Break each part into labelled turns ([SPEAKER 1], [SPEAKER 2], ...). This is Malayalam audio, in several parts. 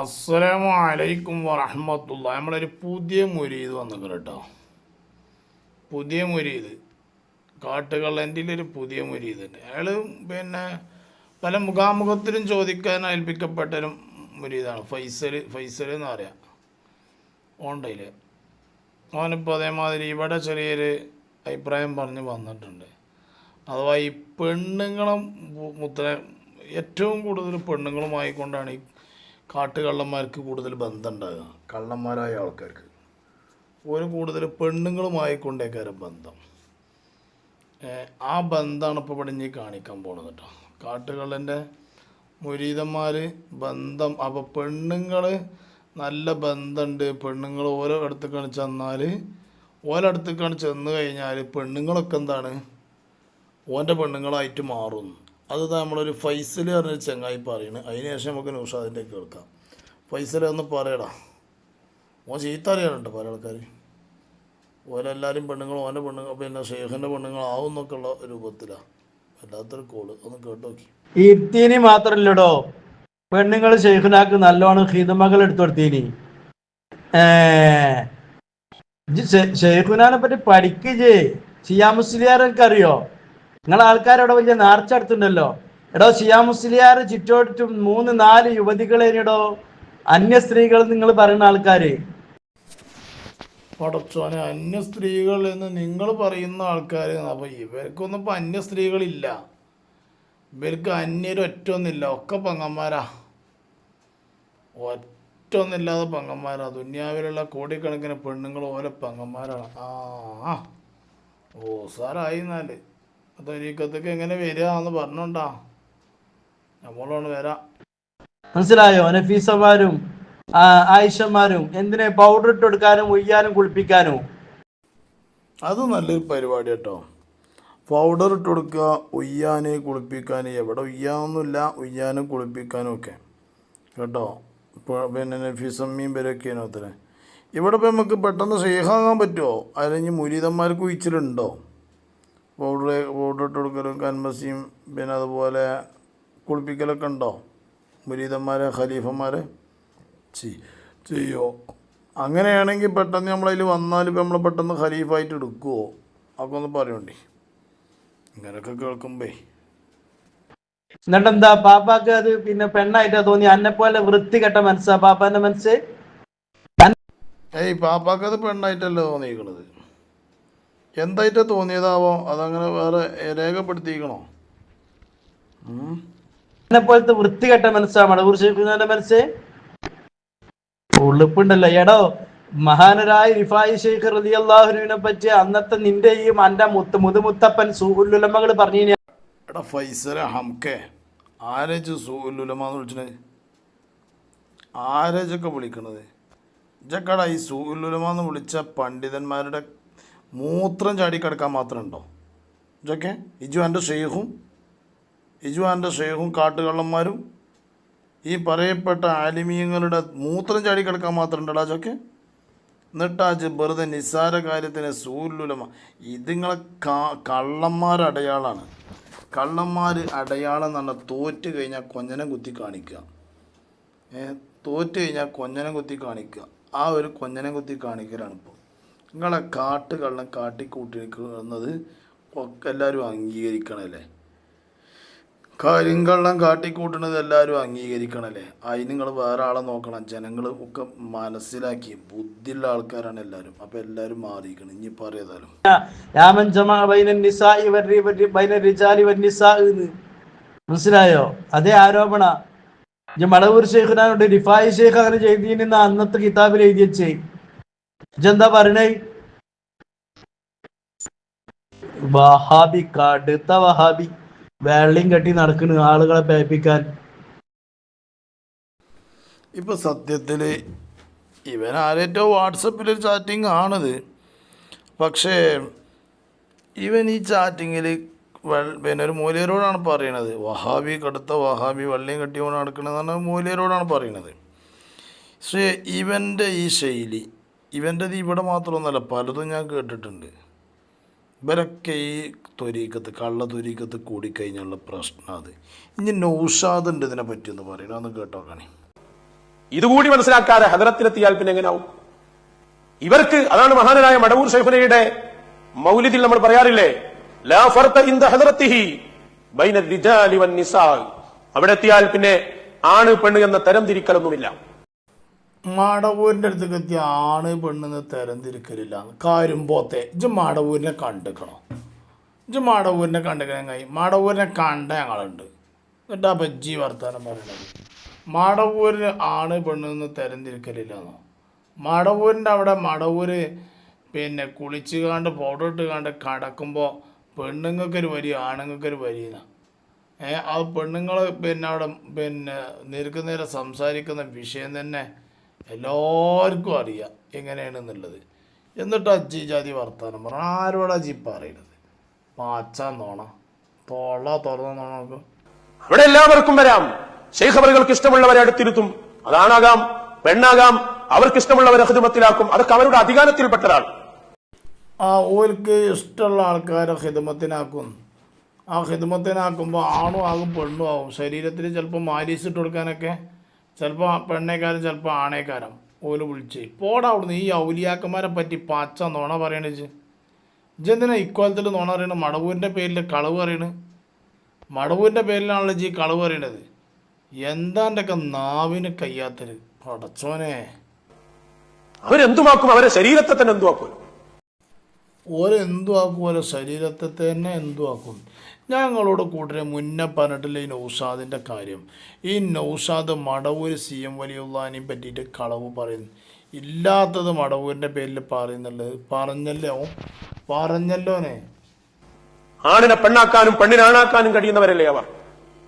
[SPEAKER 1] അസ്സലാമു അലൈക്കും വറഹമത്തുള്ള നമ്മളൊരു പുതിയ മുരീത് വന്നിക്കണം കേട്ടോ പുതിയ മുരീത് കാട്ടുകള്ളന്റെ ഒരു പുതിയ മുരീത് ഉണ്ട് അയാൾ പിന്നെ പല മുഖാമുഖത്തിലും ചോദിക്കാൻ ഏൽപ്പിക്കപ്പെട്ടൊരു മുരീതാണ് ഫൈസൽ ഫൈസൽ എന്ന് പറയാം. ഓണ്ടയിൽ അവനിപ്പോൾ അതേമാതിരി ഇവിടെ ചെറിയൊരു അഭിപ്രായം പറഞ്ഞ് വന്നിട്ടുണ്ട്. അഥവാ ഈ പെണ്ണുങ്ങളും മുത്ര ഏറ്റവും കൂടുതൽ പെണ്ണുങ്ങളുമായി കൊണ്ടാണ് ഈ കാട്ടുകള്ളന്മാർക്ക് കൂടുതൽ ബന്ധം ഉണ്ടാകുക കള്ളന്മാരായ ആൾക്കാർക്ക്. ഒരു കൂടുതൽ പെണ്ണുങ്ങളുമായി കൊണ്ടേക്കാരം ബന്ധം ആ ബന്ധമാണ് ഇപ്പോൾ ഇനി കാണിക്കാൻ പോണത് കേട്ടോ കാട്ടുകള്ളന്റെ മുരീതന്മാർ ബന്ധം അപ്പോൾ പെണ്ണുങ്ങൾ നല്ല ബന്ധമുണ്ട് പെണ്ണുങ്ങൾ ഓരോ അടുത്തേക്കാണ് ചെന്നാൽ ഓരോ അടുത്തേക്കാണ് ചെന്ന് കഴിഞ്ഞാൽ പെണ്ണുങ്ങളൊക്കെ എന്താണ്? ഓന്റെ പെണ്ണുങ്ങളായിട്ട് മാറും. അത് നമ്മളൊരു ഫൈസൽ പറഞ്ഞൊരു ചങ്ങായി പറയുന്നത് അതിന് ശേഷം നമുക്ക് നൗഷാദിന്റെ കേൾക്കാം. ഫൈസൽ ഒന്ന് പറയടാ. ഓൻ ചീത്ത അറിയാനുണ്ട് പല ആൾക്കാർ ഓരെല്ലാവരും പെണ്ണുങ്ങൾ ഓന്റെ പെണ്ണുങ്ങൾ പിന്നെ ഷെയ്ഖിന്റെ പെണ്ണുങ്ങളാവും എന്നൊക്കെ ഉള്ള രൂപത്തിലാണ് വല്ലാത്തൊരു കോൾ. ഒന്ന് കേട്ട് നോക്കി.
[SPEAKER 2] ഇത്തീനി മാത്രല്ലടോ. പെണ്ണുങ്ങൾ ഷെയ്ഖിനാക്ക് നല്ലോണം ഹിതമകൾ എടുത്തു കൊടുത്തീനി. ഷെയ്ഖുനാനെ പറ്റി പഠിക്കജേ ഷിയാ മുസ്ലിയാർ അറിയോ നിങ്ങളെ ആൾക്കാരവിടെ വലിയ നേർച്ച എടുത്തിട്ടുണ്ടല്ലോ എടോ ഷിയാ മുസ്ലിയാർ ചുറ്റോട്ടും മൂന്ന് നാല് യുവതികളേനിടോ അന്യ സ്ത്രീകൾ നിങ്ങൾ പറയുന്ന ആൾക്കാര്.
[SPEAKER 1] പടച്ചോനെ അന്യ സ്ത്രീകൾ എന്ന് നിങ്ങൾ പറയുന്ന ആൾക്കാർ അപ്പോൾ ഇവർക്കൊന്നും ഇപ്പോൾ അന്യ സ്ത്രീകളില്ല. ഇവർക്ക് അന്യരൊറ്റൊന്നില്ല ഒക്കെ പങ്ങന്മാരാ. ഒറ്റൊന്നില്ലാതെ പങ്ങന്മാരാ. ദുന്യാവിലുള്ള കോടിക്കണക്കിന് പെണ്ണുങ്ങൾ ഓരോ പങ്ങന്മാരാണ്. ആ ഓ സാറായി തൊരീക്കത്തേക്ക് എങ്ങനെ വരിക എന്ന് പറഞ്ഞോണ്ടാ. നമ്മളോട് വരാം.
[SPEAKER 2] മനസ്സിലായോ? നഫീസമാരും ആയിഷന്മാരും ആയിഷമാരും എന്തിനെ പൗഡർ ഇട്ട് കൊടുക്കാനും ഉയ്യാനും കുളിപ്പിക്കാനും?
[SPEAKER 1] അത് നല്ലൊരു പരിപാടി കേട്ടോ. പൗഡർ ഇട്ട് കൊടുക്കുക ഉയ്യാന് കുളിപ്പിക്കാൻ എവിടെ ഉയ്യാന്നൊന്നുമില്ല ഉയ്യാനും കുളിപ്പിക്കാനും ഒക്കെ. കേട്ടോ? ഇപ്പോൾ പിന്നെ നഫീസമ്മയും പേരൊക്കെയാണ് അത്ര ഇവിടെ ഇപ്പം നമുക്ക് പെട്ടെന്ന് സേഹാകാൻ പറ്റുമോ? അല്ലെങ്കിൽ മുരീതന്മാർക്ക് ഉയിച്ചിലുണ്ടോ? പൗഡർ പൗഡർ ഇട്ട് കൊടുക്കലും കന്മസിയും പിന്നെ അതുപോലെ കുളിപ്പിക്കലൊക്കെ ഉണ്ടോ? മുരീതന്മാരെ ഖലീഫന്മാരെ? ചെയ് ചെയ്യോ? അങ്ങനെയാണെങ്കിൽ പെട്ടെന്ന് നമ്മളതിൽ വന്നാൽ ഇപ്പം നമ്മൾ പെട്ടെന്ന് ഖലീഫായിട്ട് എടുക്കുമോ അതൊക്കെ ഒന്ന് പറയണ്ടേ. ഇങ്ങനെയൊക്കെ കേൾക്കുമ്പേ.
[SPEAKER 2] എന്നിട്ടെന്താ? പാപ്പാക്ക് അത് പിന്നെ പെണ്ണായിട്ടാ തോന്നി അന്നെ പോലെ വൃത്തികെട്ട മനസ്സാ പാപ്പാന്റെ മനസ്സ്?
[SPEAKER 1] ഏയ് പാപ്പാക്ക് അത് പെണ്ണായിട്ടല്ലേ തോന്നിയിരിക്കണത്? എന്തായിട്ടാ തോന്നിയതാവോ? അതങ്ങനെ വേറെ.
[SPEAKER 2] എന്നെ പോലത്തെ വൃത്തികെട്ട മനസ്സാ മടവൂർ ഷെയ്ഖുനാന്റെ മനസ്സ്. ഉള്ളിപ്പുണ്ടല്ലോ എടോ മഹാനരായ റിഫായി ഷെയ്ഖ് റലി അള്ളാഹുനെ പറ്റി അന്നത്തെ നിന്റെയും അന്റെ മുത്ത് മുതുമുത്തപ്പൻ സൂഹുല്ലുലമകൾ പറഞ്ഞു
[SPEAKER 1] എടാ ഫൈസല ഹംക്കെ ആരേച്ച് എന്ന് വിളിച്ചത് ആരേച്ചൊക്കെ വിളിക്കണത്? ഇജക്കടാ ഈ എന്ന് വിളിച്ച പണ്ഡിതന്മാരുടെ മൂത്രം ചാടിക്കിടക്കാൻ മാത്രം ഉണ്ടോ ഇതൊക്കെ ഇജു എന്റെ ഷെയ്ഖും ഇജു എന്റെ ഷെയ്ഖും കാട്ടുകള്ളന്മാരും ഈ പറയപ്പെട്ട ആലിമീയങ്ങളുടെ മൂത്രം ചാടിക്കിടക്കാൻ മാത്രം ഉണ്ടടാ ഇജൊക്കെ എന്നിട്ടാച്ച് വെറുതെ നിസ്സാര കാര്യത്തിന് സൂലുലമ. ഇതിങ്ങളെ കാ കള്ളന്മാരടയാളാണ് കള്ളന്മാർ അടയാളം എന്ന് തോറ്റ് കഴിഞ്ഞാൽ കൊഞ്ഞനം കുത്തി കാണിക്കുക. തോറ്റ് കഴിഞ്ഞാൽ കൊഞ്ഞനം കുത്തി കാണിക്കുക. ആ ഒരു കൊഞ്ഞനം കുത്തി കാണിക്കലാണ് ഇപ്പോൾ നിങ്ങളെ കാട്ട് കള്ളം കാട്ടിക്കൂട്ടിക്കുന്നത് ഒക്കെ എല്ലാവരും അംഗീകരിക്കണല്ലേ? കരിങ്കള്ളം കാട്ടിക്കൂട്ടുന്നത് എല്ലാവരും അംഗീകരിക്കണല്ലേ? അതിന് നിങ്ങൾ വേറെ ആളെ നോക്കണം. ജനങ്ങൾ ഒക്കെ മനസ്സിലാക്കി ബുദ്ധിയുള്ള ആൾക്കാരാണ് എല്ലാവരും. അപ്പൊ എല്ലാവരും മാറിയിരിക്കണം. ഇനി പറയതാലും
[SPEAKER 2] മനസ്സിലായോ? അതേ ആരോപണ. മടവൂർ ഷെയ്ഖിനോട് റിഫായി ഷെയ്ഖ് അങ്ങനെ ചെയ്തിരുന്ന അന്നത്തെ കിതാബിൽ എഴുതി വെച്ചേ ഇജെന്താ പറയണേ? വഹാബി കടുത്ത വഹാബി. വെള്ളിയും കെട്ടി നടക്കുന്നു ആളുകളെ പേപ്പിക്കാൻ.
[SPEAKER 1] ഇപ്പൊ സത്യത്തിൽ ഇവൻ ആരേറ്റോ വാട്സപ്പിലൊരു ചാറ്റിംഗ് ആണത്. പക്ഷേ ഇവൻ ഈ ചാറ്റിങ്ങിൽ പിന്നെ ഒരു മൂല്യരോടാണ് പറയണത്. വഹാബി കടുത്ത വഹാബി വള്ളിയും കെട്ടിയോണ്ട് നടക്കണമെന്നാണ് മൂല്യരോടാണ് പറയണത്. പക്ഷേ ഇവന്റെ ഈ ശൈലി ഇവന്റെത് ഇവിടെ മാത്രമൊന്നുമല്ല പലതും ഞാൻ കേട്ടിട്ടുണ്ട്. ഇവരൊക്കെ ഈ തൊരീക്കത്ത് കള്ള തൊരീക്കത്ത് കൂടിക്കഴിഞ്ഞുള്ള പ്രശ്നം അത്. ഇനി നൗഷാദ് ഉണ്ട് ഇതിനെ പറ്റിയെന്ന് പറയണം ഒന്ന് കേട്ടോക്കണേ.
[SPEAKER 3] ഇതുകൂടി മനസ്സിലാക്കാതെ ഹദറത്തിലെത്തിയാൽ പിന്നെ എങ്ങനെയാവും ഇവർക്ക് അതാണ് മഹാനായ മടവൂർ ഷെയ്ഖുനയുടെ മൗലിദിൽ നമ്മൾ പറയാറില്ലേ ലാ ഇൻ അവിടെ എത്തിയാൽ പിന്നെ ആണ് പെണ്ണ് എന്ന തരം തിരിക്കലൊന്നുമില്ല.
[SPEAKER 1] മാടവൂരിന്റെ അടുത്തേക്ക് എത്തിയ ആണ് പെണ്ണെന്ന് തരംതിരിക്കലില്ല. കാര്യം പോത്തെ ഇജ്ജ് മാടവൂരിനെ കണ്ടിക്കണം? ഇജ് മാടവൂരിനെ കണ്ടിക്കണെങ്കിൽ മാടവൂരിനെ കണ്ട ഞങ്ങളുണ്ട്. എന്നിട്ട് ആ ബജ്ജി വർത്തമാനം പറയണത്. മാടവൂരിന് ആണ് പെണ്ണെന്ന് തരംതിരിക്കലില്ലെന്നോ? മാടവൂരിന്റെ അവിടെ മടവൂര് പിന്നെ കുളിച്ച് കാണ്ട് പൗഡർ ഇട്ട് കാണ്ട് കടക്കുമ്പോൾ പെണ്ണുങ്ങൾക്കൊരു വരി ആണുങ്ങൾക്കൊരു വരിയെന്ന ഏ ആ പെണ്ണുങ്ങൾ പിന്നെ അവിടെ പിന്നെ നേർക്ക് നേരെ സംസാരിക്കുന്ന വിഷയം തന്നെ എല്ലാവർക്കും അറിയാം എങ്ങനെയാണെന്നുള്ളത്. എന്നിട്ട് അജ്ജി ജാതി വർത്താനം പറഞ്ഞു ആരോടാ ജി പറയണത്? പാച്ച നോണ. തോള തുറന്ന നോണ നോക്ക്
[SPEAKER 3] അവിടെ എല്ലാവർക്കും വരാം. ഷെയ്ഖ് അവറുകൾക്ക് ഇഷ്ടമുള്ളവരെ അടുത്തിരുത്തും. അതാണാകാം പെണ്ണാകാം അവർക്ക് ഇഷ്ടമുള്ളവരെ ഹിതമത്തിലാക്കും അതൊക്കെ അവരുടെ അധികാരത്തിൽപ്പെട്ടതാണ്.
[SPEAKER 1] ആ ഓർക്ക് ഇഷ്ടമുള്ള ആൾക്കാരെ ഹിതമത്തിനാക്കും ആ ഹിതമത്തിനാക്കുമ്പോൾ ആണും ആകും പെണ്ണും ആകും. ശരീരത്തിൽ ചിലപ്പോൾ മാലീസ് ഇട്ട് കൊടുക്കാനൊക്കെ ചിലപ്പോൾ പെണ്ണേക്കാരും ചിലപ്പോൾ ആണേക്കാരം. ഓൽ വിളിച്ച്. പോടാ അവിടുന്ന്. ഈ ഔലിയാക്കന്മാരെ പറ്റി പച്ച നുണ പറയണേച്ച് ഇജെന്തിനാ ഇക്കോലത്തിൽ നുണ പറയണത് മടവൂരിന്റെ പേരിൽ കളവ് പറയണത് മടവൂരിന്റെ പേരിലാണല്ലോ ജി കളവ് പറയണത്. എന്താണ്ടൊക്കെ നാവിന് കയ്യാത്തത്? പടച്ചോനെ.
[SPEAKER 3] അവരെന്തുമാക്കും അവരെ ശരീരത്തെ തന്നെ എന്തുമാക്കും
[SPEAKER 1] ഓരെന്തു ആക്കും ഓരോ ശരീരത്തെ തന്നെ എന്തു ആക്കും ഞങ്ങളോട് കൂട്ടരെ മുന്നേ പറഞ്ഞിട്ടില്ല ഈ നൗസാദിന്റെ കാര്യം? ഈ നൗസാദ് മടവൂർ സി എം വലിയുള്ളതിനെയും പറ്റിയിട്ട് കളവ് പറയുന്നു. ഇല്ലാത്തത് മടവൂരിന്റെ പേരിൽ പറയുന്നുള്ളത്. പറഞ്ഞല്ലോ. പറഞ്ഞല്ലോനെ
[SPEAKER 3] ആണിനെ പെണ്ണാക്കാനും പെണ്ണിനെ ആണാക്കാനും കഴിയുന്നവരല്ലേ അവർ?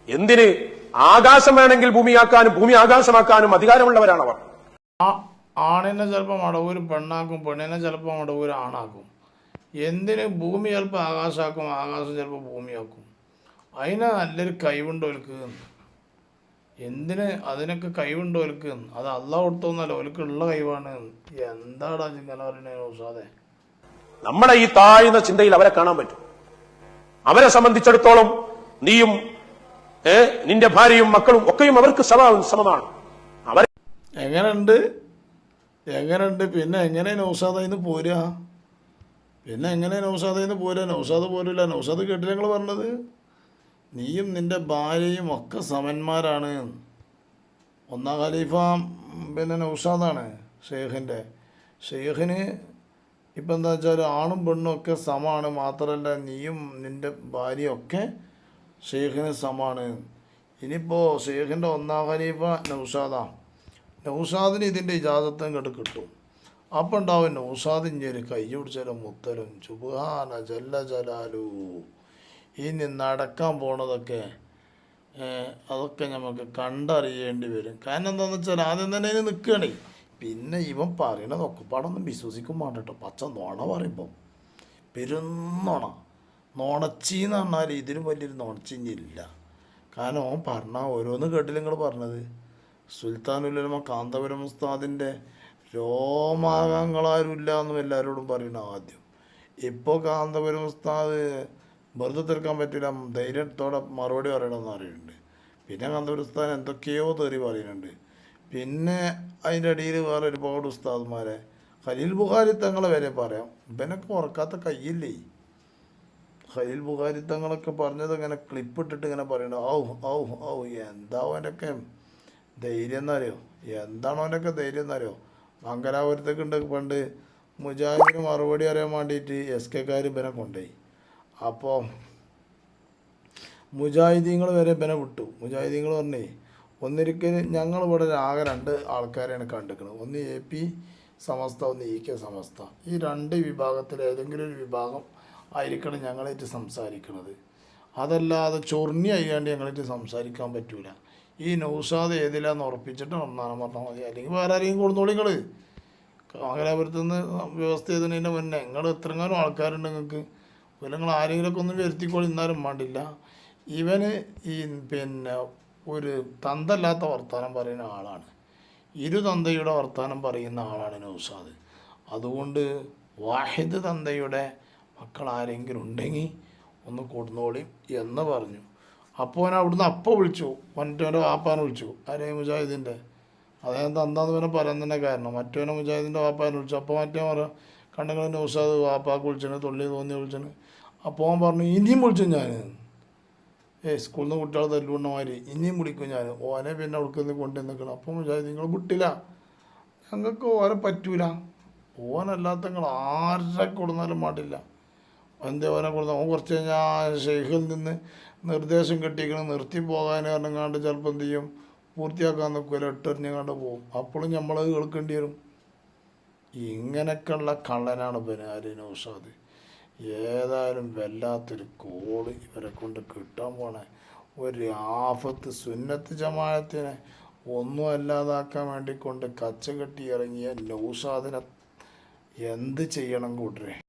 [SPEAKER 3] എന്തിന് ആകാശം വേണമെങ്കിൽ ഭൂമിയാക്കാനും ഭൂമി ആകാശമാക്കാനും അധികാരമുള്ളവരാണ് അവർ
[SPEAKER 1] ആ ആണിനെ ചിലപ്പോൾ മടവൂർ പെണ്ണാക്കും പെണ്ണിനെ ചിലപ്പോൾ മടവൂർ ആണാക്കും. എന്തിന് ഭൂമി ചിലപ്പോൾ ആകാശമാക്കും ആകാശം ചിലപ്പോൾ ഭൂമിയാക്കും. അതിന് നല്ലൊരു കഴിവുണ്ട് ഓൽക്ക്. എന്തിന് അതിനൊക്കെ കഴിവുണ്ട് ഓൽക്ക്? അത് അല്ല കൊടുത്തോന്നല്ല ഓൽക്കുള്ള കഴിവാണ്. എന്താടാ ചിങ്ങനെ പറയുന്നത് ഉസാദെ
[SPEAKER 3] നമ്മുടെ ഈ താഴ്ന്ന ചിന്തയിൽ അവരെ കാണാൻ പറ്റും. അവരെ സംബന്ധിച്ചിടത്തോളം നീയും ഏ നിന്റെ ഭാര്യയും മക്കളും ഒക്കെയും അവർക്ക് സമ സമമാണ്. അവരെ
[SPEAKER 1] എങ്ങനെയുണ്ട്? എങ്ങനെയുണ്ട്? പിന്നെ എങ്ങനെ നൗസാദ ഇന്ന് പോരുക? പിന്നെ എങ്ങനെ നൗസാദ ഇന്ന് പോരുക നൗസാദ് പോരില്ല നൗസാദ് കേട്ടില്ല ഞങ്ങൾ പറഞ്ഞത്? നീയും നിന്റെ ഭാര്യയും ഒക്കെ സമന്മാരാണ്. ഒന്നാം ഖലീഫ പിന്നെ നൗസാദാണ് ഷെയ്ഖിന്റെ ഷെയ്ഖിന് ഇപ്പം എന്താ വെച്ചാൽ ആണും പെണ്ണും ഒക്കെ സമമാണ് മാത്രമല്ല നീയും നിന്റെ ഭാര്യയും ഒക്കെ ഷെയ്ഖിന് സമാണ്. ഇനിയിപ്പോൾ ഷെയ്ഖിന്റെ ഒന്നാം ഖലീഫ നൗഷാദാണ് നൗഷാദിന് ഇതിന്റെ ഇജാസത്തും ഇങ്ങോട്ട് കിട്ടും. അപ്പം ഉണ്ടാവും ഇനി ഒരു കൈ പിടിച്ചാലും മുത്തലും ചുബാന ജല്ല ജലാലു. ഇനി നടക്കാൻ പോണതൊക്കെ അതൊക്കെ നമുക്ക് കണ്ടറിയേണ്ടി വരും. കാരണം എന്താണെന്ന് വെച്ചാൽ ആദ്യം തന്നെ അതിന് നിൽക്കുകയാണേ. പിന്നെ ഇവൻ പറയണത് പാടൊന്നും വിശ്വസിക്കും വേണ്ട കേട്ടോ പച്ച നോണ പറയുമ്പോൾ പെരുന്നോണ നോണച്ചീന്ന് പറഞ്ഞാൽ ഇതിലും വലിയൊരു നോണച്ചിഞ്ഞില്ല കാരണം ഓൻ പറഞ്ഞ ഓരോന്ന് കേട്ടില്ല നിങ്ങൾ പറഞ്ഞത്. സുൽത്താനുലമ കാന്തപുരം ഉസ്താദിന്റെ രോമാകങ്ങളാരുമില്ല എന്നും എല്ലാവരോടും പറയണം ആദ്യം. ഇപ്പോൾ കാന്തപുരം ഉസ്താദ് വെറുതെ തീർക്കാൻ പറ്റില്ല ധൈര്യത്തോടെ മറുപടി പറയണമെന്ന് അറിയുന്നുണ്ട് പിന്നെ കാന്തപുരം ഉസ്താദ് എന്തൊക്കെയോ തെറി പറയുന്നുണ്ട്. പിന്നെ അതിന്റെ അടിയിൽ വേറെ ഒരുപാട് ഉസ്താദ്മാരെ. ഖലീൽ ബുഖാരി തങ്ങളെ വരെ പറയാം. ഇവനൊക്കെ ഉറക്കാത്ത കയ്യില്ലേ? ഖലീൽ ബുഖാരി തങ്ങളൊക്കെ പറഞ്ഞത് ഇങ്ങനെ ക്ലിപ്പ് ഇട്ടിട്ട് ഇങ്ങനെ പറയണു ഔ ഔ ഔ എന്താ അവനൊക്കെ? ധൈര്യം എന്നറിയോ? എന്താണോ അവനൊക്കെ ധൈര്യം എന്നറിയോ? മംഗലാപുരത്തൊക്കെ ഉണ്ട് പണ്ട് മുജാഹിദിന് മറുപടി അറിയാൻ വേണ്ടിയിട്ട് എസ് കെക്കാർ ഇവനെ കൊണ്ടുപോയി. അപ്പോൾ മുജാഹിദീങ്ങൾ വരെ ഇവനെ വിട്ടു. മുജാഹിദീങ്ങൾ പറഞ്ഞേ ഒന്നിരിക്കൽ ഞങ്ങൾ ഇവിടെ ആകെ രണ്ട് ആൾക്കാരെയാണ് കണ്ടിരിക്കുന്നത്. ഒന്ന് എ പി സമസ്ത ഒന്ന് ഇ കെ സമസ്ത. ഈ രണ്ട് വിഭാഗത്തിൽ ഏതെങ്കിലും ഒരു വിഭാഗം ആയിരിക്കണം ഞങ്ങളായിട്ട് സംസാരിക്കുന്നത്. അതല്ലാതെ ചൊറിഞ്ഞി അയ്യാണ്ട് ഞങ്ങളായിട്ട് സംസാരിക്കാൻ പറ്റൂല. ഈ നൗസാദ് ഏതിലാന്ന് ഉറപ്പിച്ചിട്ട് ഒന്നാണ് പറഞ്ഞാൽ മതി. അല്ലെങ്കിൽ വേറെ ആരെങ്കിലും കൊടുത്തോളി നിങ്ങൾ കാങ്കരാപുരത്ത് നിന്ന് വ്യവസ്ഥ ചെയ്തതിന് മുന്നേ നിങ്ങൾ എത്രങ്ങാനും ആൾക്കാരുണ്ട് നിങ്ങൾക്ക്. പിന്നെ നിങ്ങൾ ആരെങ്കിലുമൊക്കെ ഒന്നും വരുത്തിക്കോളി ഇന്നാലും വേണ്ടില്ല. ഇവന് ഈ പിന്നെ ഒരു തന്തല്ലാത്ത വർത്തമാനം പറയുന്ന ആളാണ്. ഇരു തന്തയുടെ വർത്തമാനം പറയുന്ന ആളാണ് നൗസാദ് അതുകൊണ്ട് വാഹിദ് തന്തയുടെ മക്കൾ ആരെങ്കിലും ഉണ്ടെങ്കിൽ ഒന്ന് കൊടുന്നോളി എന്ന് പറഞ്ഞു. അപ്പോൾ അവിടുന്ന് അപ്പോൾ വിളിച്ചു. മറ്റവന്റെ വാപ്പാനെ വിളിച്ചു. ആരെ മുജാഹിദിന്റെ? അതായത് തന്നാന്ന് പിന്നെ പറയാൻ തന്നെ കാരണം. മറ്റവനെ മുജാഹിദിന്റെ വാപ്പാനെ വിളിച്ചു. അപ്പോൾ മറ്റേ പറയാം ന്യൂസ് ന്യൂസാദ് വാപ്പാക്ക് വിളിച്ചിന് തൊള്ളി തോന്നി വിളിച്ചിന്. അപ്പോൾ അവൻ പറഞ്ഞു ഇനിയും വിളിച്ചു ഞാൻ. ഏയ് സ്കൂളിൽ നിന്ന് കുട്ടികൾ തല്ലുകൊണ്ട മാതിരി ഇനിയും വിളിക്കും ഞാൻ. ഓനെ പിന്നെ അവിടേക്ക് കൊണ്ടു നിൽക്കണം. അപ്പം മുജാഹിദ് നിങ്ങൾ വിട്ടില്ല. ഞങ്ങൾക്ക് ഓനെ പറ്റൂല. ഓനല്ലാത്ത നിങ്ങൾ ആരെ കൊടുന്നാലും പാടില്ല. എന്തേ ഓനെ കൊടുത്താൽ ഓൻ കുറച്ച് കഴിഞ്ഞാൽ ഷെയ്ഖിൽ നിന്ന് നിർദ്ദേശം കിട്ടിക്കണം നിർത്തി പോകാൻ പറഞ്ഞാണ്ട് ചിലപ്പോൾ എന്ത് ചെയ്യും? പൂർത്തിയാക്കാൻ നിൽക്കില്ല കണ്ട് പോകും. അപ്പോഴും നമ്മളത് കേൾക്കേണ്ടി വരും. ഇങ്ങനെയൊക്കെയുള്ള കള്ളനാണ് ബനാരി നൗഷാദ്. ഏതായാലും വല്ലാത്തൊരു കോൾ ഇവരെ കൊണ്ട് കിട്ടാൻ പോണേ. ഒരു ആഫത്ത് സുന്നത്ത് ജമാഅത്തിനെ ഒന്നും അല്ലാതാക്കാൻ വേണ്ടി കൊണ്ട് കച്ച കെട്ടി ഇറങ്ങിയ നൗഷാദിനെ എന്ത് ചെയ്യണം കൂട്ടരെ?